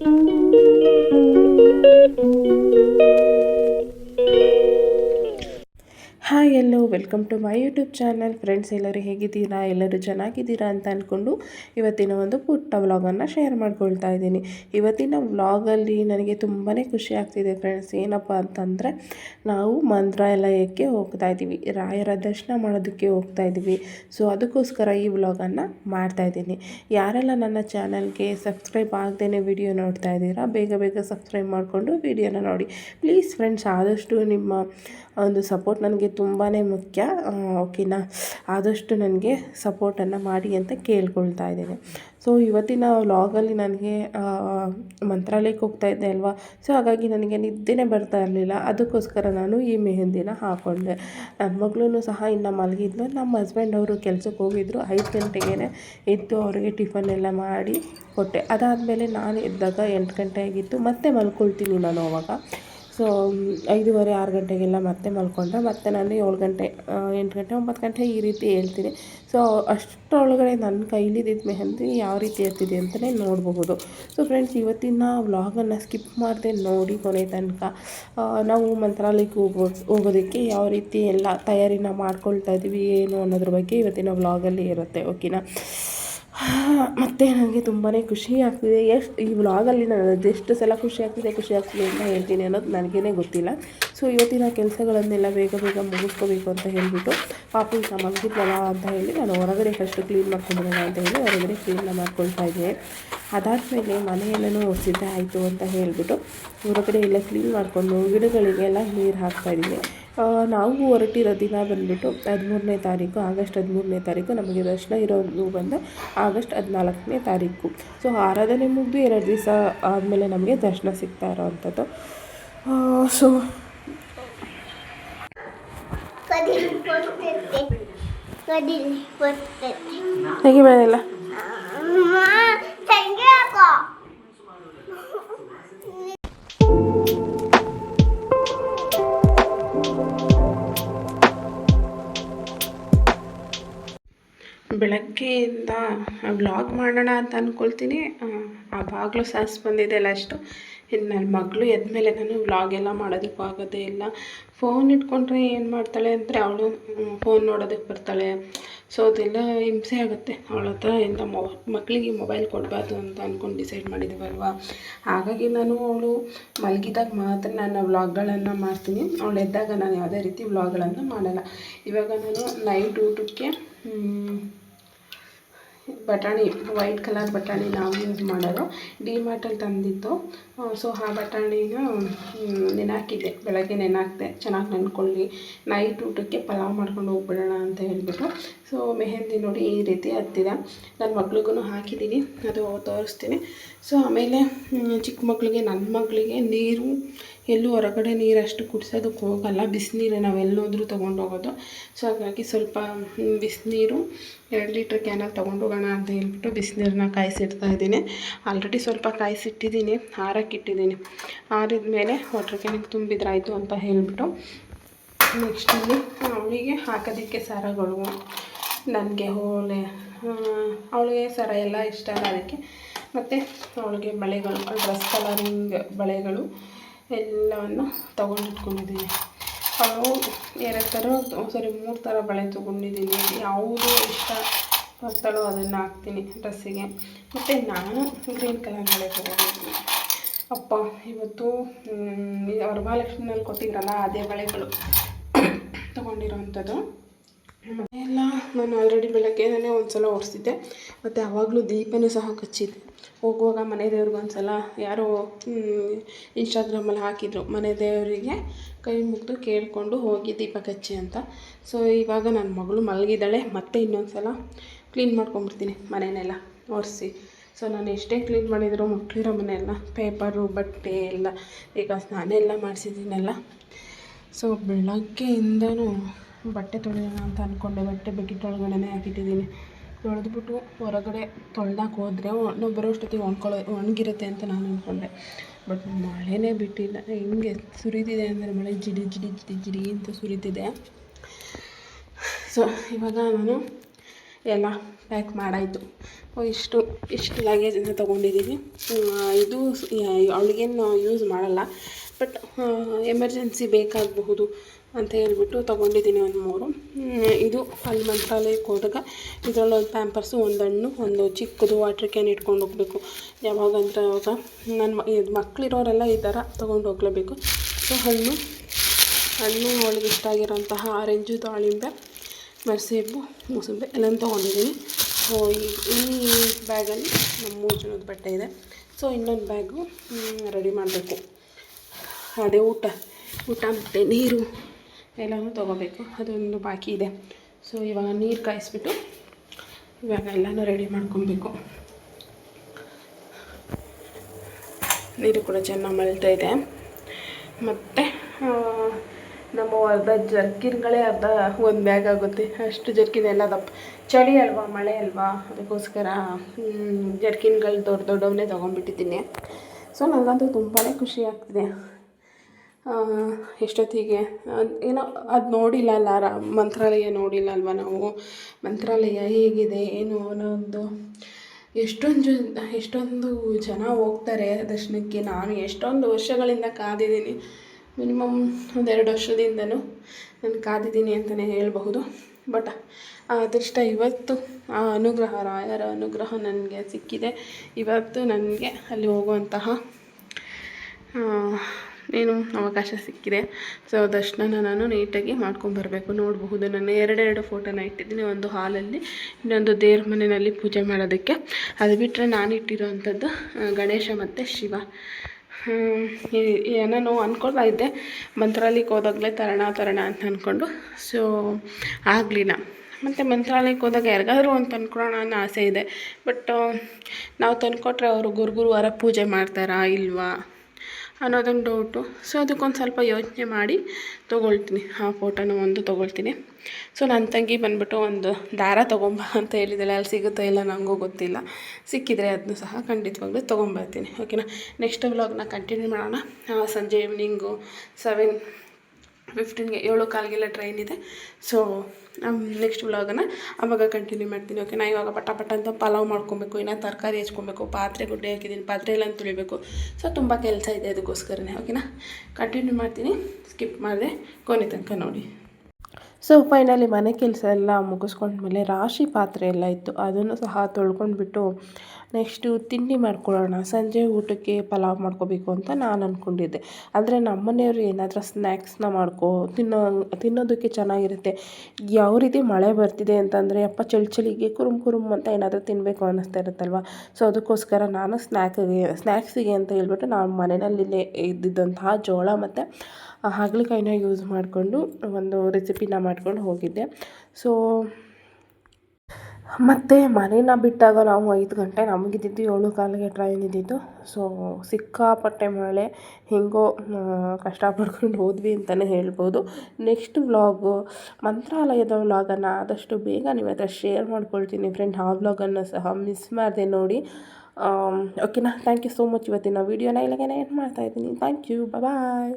Hi hello welcome to my YouTube channel. Friends, ಎಲ್ಲರೂ ಹೇಗಿದ್ದೀರಾ? ಎಲ್ಲರೂ ಚೆನ್ನಾಗಿದ್ದೀರಾ ಅಂತ ಅಂದ್ಕೊಂಡು ಇವತ್ತಿನ ಒಂದು ಪುಟ್ಟ ವ್ಲಾಗನ್ನು ಶೇರ್ ಮಾಡ್ಕೊಳ್ತಾ ಇದ್ದೀನಿ. ಇವತ್ತಿನ ವ್ಲಾಗಲ್ಲಿ ನನಗೆ ತುಂಬಾ ಖುಷಿ ಆಗ್ತಿದೆ ಫ್ರೆಂಡ್ಸ್. ಏನಪ್ಪ ಅಂತಂದರೆ, ನಾವು ಮಂತ್ರಾಲಯಕ್ಕೆ ಹೋಗ್ತಾ ಇದ್ದೀವಿ. ರಾಯರ ದರ್ಶನ ಮಾಡೋದಕ್ಕೆ ಹೋಗ್ತಾ ಇದ್ದೀವಿ. ಸೊ, ಅದಕ್ಕೋಸ್ಕರ ಈ ವ್ಲಾಗನ್ನು ಮಾಡ್ತಾ ಇದ್ದೀನಿ. ಯಾರೆಲ್ಲ ನನ್ನ ಚಾನಲ್ಗೆ ಸಬ್ಸ್ಕ್ರೈಬ್ ಆಗದೇ ವಿಡಿಯೋ ನೋಡ್ತಾ ಇದ್ದೀರಾ, ಬೇಗ ಬೇಗ ಸಬ್ಸ್ಕ್ರೈಬ್ ಮಾಡಿಕೊಂಡು ವಿಡಿಯೋನ ನೋಡಿ. ಪ್ಲೀಸ್ ಫ್ರೆಂಡ್ಸ್, ಆದಷ್ಟು ನಿಮ್ಮ ಒಂದು ಸಪೋರ್ಟ್ ನನಗೆ ತುಂಬಾ ಮುಖ್ಯ. ಓಕೆನಾ? ಆದಷ್ಟು ನನಗೆ ಸಪೋರ್ಟನ್ನು ಮಾಡಿ ಅಂತ ಕೇಳ್ಕೊಳ್ತಾ ಇದ್ದೇನೆ. ಸೊ ಇವತ್ತಿನ ವ್ಲಾಗಲ್ಲಿ ನನಗೆ ಮಂತ್ರಾಲಯಕ್ಕೆ ಹೋಗ್ತಾ ಇದ್ದೆ ಅಲ್ವಾ? ಸೊ ಹಾಗಾಗಿ ನನಗೆ ನಿದ್ದೆನೇ ಬರ್ತಾ ಇರಲಿಲ್ಲ. ಅದಕ್ಕೋಸ್ಕರ ನಾನು ಈ ಮೆಹಂದಿನ ಹಾಕ್ಕೊಂಡೆ ನನ್ನ ಮಗಳೂ ಸಹ ಇನ್ನು ಮಲಗಿದ್ಲು. ನಮ್ಮ ಹಸ್ಬೆಂಡ್ ಅವರು ಕೆಲಸಕ್ಕೆ ಹೋಗಿದ್ರು. ಐದು ಗಂಟೆಗೆ ಎದ್ದು ಅವರಿಗೆ ಟಿಫನ್ ಎಲ್ಲ ಮಾಡಿ ಕೊಟ್ಟೆ. ಅದಾದಮೇಲೆ ನಾನು ಎದ್ದಾಗ ಎಂಟು ಗಂಟೆ ಆಗಿತ್ತು. ಮತ್ತೆ ಮಲ್ಕೊಳ್ತೀನಿ ನಾನು ಅವಾಗ. ಸೊ ಐದೂವರೆ, ಆರು ಗಂಟೆಗೆಲ್ಲ ಮತ್ತೆ ಮಲ್ಕೊಂಡ್ರೆ ಮತ್ತೆ ನಾನು ಏಳು ಗಂಟೆ ಎಂಟು ಗಂಟೆ, ಒಂಬತ್ತು ಗಂಟೆ ಈ ರೀತಿ ಹೇಳ್ತೀನಿ. ಸೊ ಅಷ್ಟರೊಳಗಡೆ ನನ್ನ ಕೈಲಿದ್ದಿದ್ದು ಮೆಹಂದಿ ಯಾವ ರೀತಿ ಇರ್ತಿದೆ ಅಂತಲೇ ನೋಡಬಹುದು. ಸೊ ಫ್ರೆಂಡ್ಸ್ ಇವತ್ತಿನ ವ್ಲಾಗನ್ನು ಸ್ಕಿಪ್ ಮಾಡದೆ ನೋಡಿ ಕೊನೆ ತನಕ. ನಾವು ಮಂತ್ರಾಲಯಕ್ಕೆ ಹೋಗೋ ಹೋಗೋದಕ್ಕೆ ಯಾವ ರೀತಿ ಎಲ್ಲ ತಯಾರಿನ ಮಾಡ್ಕೊಳ್ತಾ ಇದ್ದೀವಿ, ಏನು ಅನ್ನೋದ್ರ ಬಗ್ಗೆ ಇವತ್ತಿನ ವ್ಲಾಗಲ್ಲಿ ಇರುತ್ತೆ, ಓಕೆನಾ? ಮತ್ತು ನನಗೆ ತುಂಬಾ ಖುಷಿ ಆಗ್ತಿದೆ. ಎಷ್ಟು ಈ ವ್ಲಾಗಲ್ಲಿ ನಾನು ಅದೆಷ್ಟು ಸಲ ಖುಷಿ ಆಗ್ತಿದೆ ಖುಷಿ ಆಗ್ತಿದೆ ಅಂತ ಹೇಳ್ತೀನಿ ಅನ್ನೋದು ನನಗೇ ಗೊತ್ತಿಲ್ಲ. ಸೊ ಇವತ್ತಿನ ಕೆಲಸಗಳನ್ನೆಲ್ಲ ಬೇಗ ಬೇಗ ಮುಗಿಸ್ಕೋಬೇಕು ಅಂತ ಹೇಳಿಬಿಟ್ಟು, ಪಾಪು ಈಗ ಮಲಗಿದ್ವಲ್ಲ ಅಂತ ಹೇಳಿ ನಾನು ಹೊರಗಡೆ ಫಸ್ಟು ಕ್ಲೀನ್ ಮಾಡ್ಕೊಂಡಿರೋಣ ಅಂತ ಹೇಳಿ ಹೊರಗಡೆ ಕ್ಲೀನ್ ಮಾಡ್ಕೊಳ್ತಾ ಇದ್ದೆ. ಅದಾದಮೇಲೆ ಮನೆಯಲ್ಲೂ ಸಿದ್ಧ ಆಯಿತು ಅಂತ ಹೇಳಿಬಿಟ್ಟು ಹೊರಗಡೆ ಎಲ್ಲ ಕ್ಲೀನ್ ಮಾಡಿಕೊಂಡು ಗಿಡಗಳಿಗೆಲ್ಲ ನೀರು ಹಾಕ್ತಾಯಿದ್ದೀನಿ ನಾವು ಹೊರಟಿರೋ ದಿನ ಬಂದುಬಿಟ್ಟು ಹದಿಮೂರನೇ ತಾರೀಕು ಆಗಸ್ಟ್ ಹದಿಮೂರನೇ ತಾರೀಕು ನಮಗೆ ದರ್ಶನ ಇರೋದು ಬಂದು ಆಗಸ್ಟ್ ಹದಿನಾಲ್ಕನೇ ತಾರೀಕು. ಸೊ ಆರಾಧನೆ ಮುಗಿದು ಎರಡು ದಿವಸ ಆದಮೇಲೆ ನಮಗೆ ದರ್ಶನ ಸಿಗ್ತಾ ಇರೋವಂಥದ್ದು. ಸೊ ಹೇಗೆ ಬೆಳೆಯಲ್ಲ ಬೆಳಗ್ಗೆಯಿಂದ ವ್ಲಾಗ್ ಮಾಡೋಣ ಅಂತ ಅಂದ್ಕೊಳ್ತೀನಿ ಆ ಬಾಗಿಲು ಸಾಸ್ ಬಂದಿದೆ ಅಷ್ಟು. ಇನ್ನು ನನ್ನ ಮಗಳು ಎದ್ಮೇಲೆ ನಾನು ವ್ಲಾಗ್ ಎಲ್ಲ ಮಾಡೋದಕ್ಕೂ ಆಗೋದೇ ಇಲ್ಲ. ಫೋನ್ ಇಟ್ಕೊಂಡ್ರೆ ಏನು ಮಾಡ್ತಾಳೆ ಅಂದರೆ ಅವಳು ಫೋನ್ ನೋಡೋದಕ್ಕೆ ಬರ್ತಾಳೆ. ಸೊ ಅದೆಲ್ಲ ಹಿಂಸೆ ಆಗುತ್ತೆ. ಅವಳ ಹತ್ರ ಎಂಥ ಮೊ ಮಕ್ಕಳಿಗೆ ಮೊಬೈಲ್ ಕೊಡಬಾರ್ದು ಅಂತ ಅಂದ್ಕೊಂಡು ಡಿಸೈಡ್ ಮಾಡಿದ್ದೀವಲ್ವಾ ಹಾಗಾಗಿ ನಾನು ಅವಳು ಮಲಗಿದಾಗ ಮಾತ್ರ ನಾನು ವ್ಲಾಗ್ಗಳನ್ನು ಮಾಡ್ತೀನಿ. ಅವಳು ಎದ್ದಾಗ ನಾನು ಯಾವುದೇ ರೀತಿ ವ್ಲಾಗ್ಗಳನ್ನು ಮಾಡಲ್ಲ. ಇವಾಗ ನಾನು ನೈಟ್ ಊಟಕ್ಕೆ ಬಟಾಣಿ, ವೈಟ್ ಕಲರ್ ಬಟಾಣಿ ನಾವು ಯೂಸ್ ಮಾಡೋದು. ಡಿಮಾರ್ಟಲ್ಲಿ ತಂದಿತ್ತು ಸೊ ಆ ಬಟಾಣಿನ ನೆನೆ ಬೆಳಗ್ಗೆ ನೆನೆ ಚೆನ್ನಾಗಿ ನೆನ್ಕೊಳ್ಳಿ. ನೈಟ್ ಊಟಕ್ಕೆ ಪಲಾವ್ ಮಾಡ್ಕೊಂಡು ಹೋಗ್ಬಿಡೋಣ ಅಂತ ಹೇಳಿಬಿಟ್ಟು. ಸೊ ಮೆಹಂದಿ ನೋಡಿ ಈ ರೀತಿ ಹತ್ತಿದೆ. ನನ್ನ ಮಕ್ಳಿಗೂ ಹಾಕಿದ್ದೀನಿ ಅದು ತೋರಿಸ್ತೀನಿ. ಸೊ ಆಮೇಲೆ ಚಿಕ್ಕ ಮಕ್ಕಳಿಗೆ ನನ್ನ ಮಕ್ಕಳಿಗೆ ನೀರು ಎಲ್ಲೂ ಹೊರಗಡೆ ನೀರಷ್ಟು ಕುಡಿಸೋದಕ್ಕೆ ಹೋಗಲ್ಲ. ಬಿಸಿನೀರು ನಾವೆಲ್ಲೋದ್ರೂ ತೊಗೊಂಡು ಹೋಗೋದು ಸೊ ಹಾಗಾಗಿ ಸ್ವಲ್ಪ ಬಿಸಿನೀರು ಎರಡು ಲೀಟ್ರ್ ಕ್ಯಾನಲ್ಲಿ ತೊಗೊಂಡು ಹೋಗೋಣ ಅಂತ ಹೇಳ್ಬಿಟ್ಟು ಬಿಸಿನೀರನ್ನ ಕಾಯಿಸಿಡ್ತಾ ಇದ್ದೀನಿ. ಆಲ್ರೆಡಿ ಸ್ವಲ್ಪ ಕಾಯಿಸಿಟ್ಟಿದ್ದೀನಿ ಹಾರಕ್ಕಿಟ್ಟಿದ್ದೀನಿ ಆರಿದ ಮೇಲೆ ವಾಟ್ರ್ ಕ್ಯಾನಿಗೆ ತುಂಬಿದ್ರಾಯಿತು ಅಂತ ಹೇಳಿಬಿಟ್ಟು ನೆಕ್ಸ್ಟಲ್ಲಿ ಅವಳಿಗೆ ಹಾಕೋದಕ್ಕೆ ಸರಗಳು. ನನಗೆ ಹೋಳೆ ಅವಳಿಗೆ ಸರ ಎಲ್ಲ ಇಷ್ಟ ಅದಕ್ಕೆ. ಮತ್ತು ಅವಳಿಗೆ ಬಳೆಗಳು ಡ್ರೆಸ್ ಕಲರಿಂಗ್ ಬಳೆಗಳು. ಎಲ್ಲವನ್ನು ತೊಗೊಂಡಿಟ್ಕೊಂಡಿದ್ದೀನಿ ಅವಳು ಎರಡು ಥರ ಸಾರಿ ಮೂರು ಥರ ಬಳೆ ತೊಗೊಂಡಿದ್ದೀನಿ ಯಾವುದು ಇಷ್ಟ ಬರ್ತಾಳೋ ಅದನ್ನು ಹಾಕ್ತೀನಿ ಡ್ರೆಸ್ಸಿಗೆ. ಮತ್ತು ನಾನು ಗ್ರೀನ್ ಕಲರ್ ಬಳೆ ತೊಗೊಂಡಿದ್ದೀನಿ ಅಪ್ಪ, ಇವತ್ತು ವರಮಹಾಲಕ್ಷ್ಮಿನಲ್ಲಿ ಕೊಟ್ಟಿದ್ರಲ್ಲ, ಅದೇ ಬಳೆಗಳು ತೊಗೊಂಡಿರೋವಂಥದ್ದು ಎಲ್ಲ ನಾನು ಆಲ್ರೆಡಿ ಬೆಳಗ್ಗೆನೇ ಒಂದು ಸಲ ಒರೆಸಿದ್ದೆ ಮತ್ತು ಆವಾಗಲೂ ದೀಪನೂ ಸಹ ಕಚ್ಚಿದ್ದೆ. ಹೋಗುವಾಗ ಮನೆ ದೇವ್ರಿಗೆ ಒಂದು ಸಲ ಯಾರೋ ಇನ್ಸ್ಟಾಗ್ರಾಮಲ್ಲಿ ಹಾಕಿದ್ರು ಮನೆ ದೇವರಿಗೆ ಕೈ ಮುಗಿದು ಕೇಳಿಕೊಂಡು ಹೋಗಿ ದೀಪ ಕಚ್ಚಿ ಅಂತ. ಸೊ ಇವಾಗ ನನ್ನ ಮಗಳು ಮಲಗಿದ್ದಾಳೆ. ಮತ್ತೆ ಇನ್ನೊಂದು ಸಲ ಕ್ಲೀನ್ ಮಾಡ್ಕೊಂಬಿಡ್ತೀನಿ ಮನೆಯೆಲ್ಲ ಒರೆಸಿ. ಸೊ ನಾನು ಎಷ್ಟೇ ಕ್ಲೀನ್ ಮಾಡಿದರೂ ಮಕ್ಕಳಿರೋ ಮನೆಯೆಲ್ಲ ಪೇಪರು ಬಟ್ಟೆ ಎಲ್ಲ, ಈಗ ಸ್ನಾನ ಎಲ್ಲ ಮಾಡಿಸಿದ್ದೀನಲ್ಲ. ಸೊ ಬೆಳಗ್ಗೆಯಿಂದನೂ ಬಟ್ಟೆ ತೊಳೆಯೋಣ ಅಂತ ಅಂದ್ಕೊಂಡೆ ಬಟ್ಟೆ ಬಕೆಟ್ ಒಳಗಡೆನೇ ಹಾಕಿಟ್ಟಿದ್ದೀನಿ. ತೊಳೆದ್ಬಿಟ್ಟು ಹೊರಗಡೆ ತೊಳ್ದಾಕ ಹೋದರೆ ನಾವು ಬರೋಷ್ಟೊತ್ತಿಗೆ ಒಣ್ಕೊಳ್ಳೋ ಒಣಗಿರುತ್ತೆ ಅಂತ ನಾನು ಅಂದ್ಕೊಂಡೆ ಬಟ್ ಮಳೆನೇ ಬಿಟ್ಟಿಲ್ಲ. ಹೆಂಗೆ ಸುರಿದಿದೆ ಅಂದರೆ ಮಳೆ ಜಿಡಿ ಜಿಡಿ ಜಿಡಿ ಜಿಡಿ ಅಂತ ಸುರಿತಿದೆ. ಸೊ ಇವಾಗ ನಾನು ಎಲ್ಲ ಪ್ಯಾಕ್ ಮಾಡಾಯಿತು. ಇಷ್ಟು ಇಷ್ಟು ಲಗೇಜನ್ನು ತೊಗೊಂಡಿದ್ದೀನಿ. ಇದು ಅವಳಿಗೇನು ಯೂಸ್ ಮಾಡಲ್ಲ. ಬಟ್ ಎಮರ್ಜೆನ್ಸಿ ಬೇಕಾಗಬಹುದು. ಅಂತ ಹೇಳ್ಬಿಟ್ಟು ತೊಗೊಂಡಿದ್ದೀನಿ ಒಂದು ಮೂರು. ಇದು ಅಲ್ಲಿ ಮಂತ್ರಾಲಯಕ್ಕೆ ಹೋದಾಗ ಇದರಲ್ಲಿ ಒಂದು ಪ್ಯಾಂಪರ್ಸು ಒಂದು ಹಣ್ಣು, ಒಂದು ಚಿಕ್ಕದು ವಾಟ್ರ್ ಕ್ಯಾನ್ ಇಟ್ಕೊಂಡು ಹೋಗಬೇಕು. ಯಾವಾಗಂದ್ರೆ ಅವಾಗ ನನ್ನ ಇದು ಮಕ್ಕಳಿರೋರೆಲ್ಲ ಈ ಥರ ತೊಗೊಂಡು ಹೋಗ್ಲೇಬೇಕು. ಸೊ ಹಣ್ಣು ಹಣ್ಣು ಅವಳಿಗೆ ಇಷ್ಟ ಆಗಿರೋಂತಹ ಆರೆಂಜು, ದಾಳಿಂಬೆ ಮೆರ್ಸೇಬು ಮೂಸಂಬೆ ಎಲ್ಲ ತೊಗೊಂಡಿದ್ದೀನಿ. ಸೊ ಈ ಬ್ಯಾಗಲ್ಲಿ ನಮ್ಮ ಮೂರು ಜನದ ಬಟ್ಟೆ ಇದೆ. ಸೊ ಇನ್ನೊಂದು ಬ್ಯಾಗು ರೆಡಿ ಮಾಡಬೇಕು. ಅದೇ ಊಟ. ಊಟ ಮತ್ತು ನೀರು. ಎಲ್ಲನೂ ತೊಗೋಬೇಕು, ಅದೊಂದು ಬಾಕಿ ಇದೆ. ಸೊ ಇವಾಗ ನೀರು ಕಾಯಿಸ್ಬಿಟ್ಟು ಇವಾಗ ಎಲ್ಲನೂ ರೆಡಿ ಮಾಡ್ಕೊಬೇಕು. ನೀರು ಕೂಡ ಚೆನ್ನಾಗಿ ಮಳ್ತಾ ಇದೆ. ಮತ್ತು ನಮ್ಮ ಅರ್ಧ ಜರ್ಕಿನ್ಗಳೇ ಅರ್ಧ ಒಂದು ಬ್ಯಾಗ್ ಆಗುತ್ತೆ. ಅಷ್ಟು ಜರ್ಕಿನ್ ಎಲ್ಲ ದಪ್ಪ ಚಳಿ ಅಲ್ವಾ, ಮಳೆ ಅಲ್ವಾ? ಅದಕ್ಕೋಸ್ಕರ ಜರ್ಕಿನ್ಗಳು ದೊಡ್ಡ ದೊಡ್ಡವನ್ನೇ ತೊಗೊಂಡ್ಬಿಟ್ಟಿದ್ದೀನಿ. ಸೊ ನನಗಂತೂ ತುಂಬಾ ಖುಷಿ ಆಗ್ತಿದೆ. ಎಷ್ಟೊತ್ತಿಗೆ? ಏನೋ ಅದು ನೋಡಿಲ್ಲ ಅಲ್ಲ, ರಾ, ಮಂತ್ರಾಲಯ ನೋಡಿಲ್ಲ ಅಲ್ವಾ ನಾವು? ಮಂತ್ರಾಲಯ ಹೇಗಿದೆ, ಏನು ಅನ್ನೋದು? ಎಷ್ಟೊಂದು ಜನ ಎಷ್ಟೊಂದು ಜನ ಹೋಗ್ತಾರೆ ದರ್ಶನಕ್ಕೆ. ನಾನು ಎಷ್ಟೊಂದು ವರ್ಷಗಳಿಂದ ಕಾದಿದ್ದೀನಿ. ಮಿನಿಮಮ್ ಒಂದೆರಡು ವರ್ಷದಿಂದನೂ ನಾನು ಕಾದಿದ್ದೀನಿ ಅಂತಲೇ ಹೇಳಬಹುದು. ಬಟ್ ಅದೃಷ್ಟ ಇವತ್ತು ಆ ಅನುಗ್ರಹ, ರಾಯರ ಅನುಗ್ರಹ ನನಗೆ ಸಿಕ್ಕಿದೆ. ಇವತ್ತು ನನಗೆ ಅಲ್ಲಿ ಹೋಗುವಂತಹ ಏನು ಅವಕಾಶ ಸಿಕ್ಕಿದೆ. ಸೊ ದರ್ಶನ ನಾನು ನೀಟಾಗಿ ಮಾಡ್ಕೊಂಬರಬೇಕು ನೋಡಬಹುದು, ನಾನು ಎರಡೆರಡು ಫೋಟೋನ ಇಟ್ಟಿದ್ದೀನಿ. ಒಂದು ಹಾಲಲ್ಲಿ, ಇನ್ನೊಂದು ದೇವ್ರ ಮನೆಯಲ್ಲಿ ಪೂಜೆ ಮಾಡೋದಕ್ಕೆ. ಅದು ಬಿಟ್ಟರೆ ನಾನು ಇಟ್ಟಿರೋವಂಥದ್ದು ಗಣೇಶ ಮತ್ತು ಶಿವ. ನಾನು ಅಂದ್ಕೊಳ್ತಾ ಇದ್ದೆ. ಮಂತ್ರಾಲಯಕ್ಕೆ ಹೋದಾಗಲೇ ತರಣ, ತರೋಣ ಅಂತ ಅಂದ್ಕೊಂಡು ಸೊ ಆಗಲಿಲ್ಲ ಮತ್ತು ಮಂತ್ರಾಲಯಕ್ಕೆ ಹೋದಾಗ ಯಾರಿಗಾದ್ರೂ ಒಂದು ತಂದ್ಕೊಡೋಣ ಅನ್ನೋ ಆಸೆ ಇದೆ. ಬಟ್ ನಾವು ತಂದುಕೊಟ್ರೆ ಅವರು ಗುರುಗುರುವಾರ ಪೂಜೆ ಮಾಡ್ತಾರಾ, ಇಲ್ವಾ? ಅನ್ನೋದೊಂದು ಡೌಟು ಸೊ ಅದಕ್ಕೊಂದು ಸ್ವಲ್ಪ ಯೋಚನೆ ಮಾಡಿ ತೊಗೊಳ್ತೀನಿ. ಆ ಫೋಟೋನ ಒಂದು ತೊಗೊಳ್ತೀನಿ. ಸೊ ನನ್ನ ತಂಗಿ ಬಂದುಬಿಟ್ಟು ಒಂದು ದಾರ ತೊಗೊಂಬ ಅಂತ ಹೇಳಿದ್ದಾಳೆ ಅಲ್ಲಿ ಸಿಗುತ್ತೋ ಇಲ್ಲ ನನಗೂ ಗೊತ್ತಿಲ್ಲ. ಸಿಕ್ಕಿದರೆ ಅದನ್ನು ಸಹ ಖಂಡಿತವಾಗ್ಲೂ ತೊಗೊಂಬರ್ತೀನಿ. ಓಕೆನಾ ನೆಕ್ಸ್ಟ್ ವ್ಲಾಗ್ನ ಕಂಟಿನ್ಯೂ ಮಾಡೋಣ. ಸಂಜೆ ಈವ್ನಿಂಗು ಸೆವೆನ್ ಫಿಫ್ಟೀನ್ಗೆ ಏಳು ಕಾಲಿಗೆಲ್ಲ ಟ್ರೈನ್ ಇದೆ. ಸೊ ನೆಕ್ಸ್ಟ್ ವ್ಲಾಗನ್ನು ಆವಾಗ ಕಂಟಿನ್ಯೂ ಮಾಡ್ತೀನಿ ಓಕೆ ನಾ ಇವಾಗ ಪಟ ಪಟ ಅಂತ ಪಲಾವ್ ಮಾಡ್ಕೊಬೇಕು, ಇನ್ನು ತರಕಾರಿ ಹೆಚ್ಕೊಬೇಕು, ಪಾತ್ರೆ ಗುಡ್ಡೆ ಹಾಕಿದ್ದೀನಿ, ಪಾತ್ರೆ ಎಲ್ಲ ತುಳಿಬೇಕು. ಸೊ ತುಂಬ ಕೆಲಸ ಇದೆ ಅದಕ್ಕೋಸ್ಕರನೇ ಓಕೆನಾ ಕಂಟಿನ್ಯೂ ಮಾಡ್ತೀನಿ ಸ್ಕಿಪ್ ಮಾಡಿದೆ, ಕೊನೆ ತನಕ ನೋಡಿ. ಸೊ ಫೈನಲಿ ಮನೆ ಕೆಲಸ ಎಲ್ಲ ಮುಗಿಸ್ಕೊಂಡ್ಮೇಲೆ ರಾಶಿ ಪಾತ್ರೆ ಎಲ್ಲ ಇತ್ತು. ಅದನ್ನು ಸಹ ತೊಳ್ಕೊಂಡ್ಬಿಟ್ಟು ನೆಕ್ಸ್ಟು ತಿಂಡಿ ಮಾಡ್ಕೊಳ್ಳೋಣ. ಸಂಜೆ ಊಟಕ್ಕೆ ಪಲಾವ್ ಮಾಡ್ಕೋಬೇಕು ಅಂತ ನಾನು ಅಂದ್ಕೊಂಡಿದ್ದೆ ಆದರೆ ನಮ್ಮ ಮನೆಯವರು ಏನಾದರೂ ಸ್ನ್ಯಾಕ್ಸ್ನ ಮಾಡ್ಕೊ, ತಿನ್ನೋ, ತಿನ್ನೋದಕ್ಕೆ ಚೆನ್ನಾಗಿರುತ್ತೆ. ಯಾವ ರೀತಿ ಮಳೆ ಬರ್ತಿದೆ ಅಂತಂದರೆ, ಅಪ್ಪ ಚಳಿ ಚಳಿಗೆ ಕುರುಮ್ ಕುರುಮ್ ಅಂತ ಏನಾದರೂ ತಿನ್ನಬೇಕು ಅನ್ನಿಸ್ತಾ ಇರುತ್ತಲ್ವ? ಸೊ ಅದಕ್ಕೋಸ್ಕರ ನಾನು ಸ್ನ್ಯಾಕ್ಗೆ ಸ್ನ್ಯಾಕ್ಸಿಗೆ ಅಂತ ಹೇಳ್ಬಿಟ್ಟು ನಾನು ಮನೆಯಲ್ಲಿಲ್ಲೇ ಇದ್ದಿದ್ದಂತಹ ಜೋಳ ಮತ್ತು ಹಾಗಲಕಾಯಿನ ಯೂಸ್ ಮಾಡಿಕೊಂಡು ಒಂದು ರೆಸಿಪಿನ ಮಾಡ್ಕೊಂಡು ಹೋಗಿದ್ದೆ. ಸೊ ಮತ್ತು ಮನೇನ ಬಿಟ್ಟಾಗ ನಾವು ಐದು ಗಂಟೆ ನಮಗಿದ್ದಿದ್ದು ಏಳು ಕಾಲಿಗೆ ಟ್ರೈನ್ ಇದ್ದಿದ್ದು. ಸೊ ಸಿಕ್ಕಾಪಟ್ಟೆ ಮಳೆ, ಹೇಗೋ ಕಷ್ಟಪಡ್ಕೊಂಡು ಹೋದ್ವಿ ಅಂತಲೇ ಹೇಳ್ಬೋದು. ನೆಕ್ಸ್ಟ್ ವ್ಲಾಗು ಮಂತ್ರಾಲಯದ ವ್ಲಾಗನ್ನು ಆದಷ್ಟು ಬೇಗ ನಿಮ್ಮ ಹತ್ರ ಶೇರ್ ಮಾಡ್ಕೊಳ್ತೀನಿ ಫ್ರೆಂಡ್ ಆ ವ್ಲಾಗನ್ನು ಸಹ ಮಿಸ್ ಮಾಡಿದೆ ನೋಡಿ. ಓಕೆನಾ ಥ್ಯಾಂಕ್ ಯು ಸೋ ಮಚ್ ಇವತ್ತಿನ ವೀಡಿಯೋನ ಇಲ್ಲಿಗೆ ಏನು ಮಾಡ್ತಾಯಿದ್ದೀನಿ ಥ್ಯಾಂಕ್ ಯು ಬಾಯ್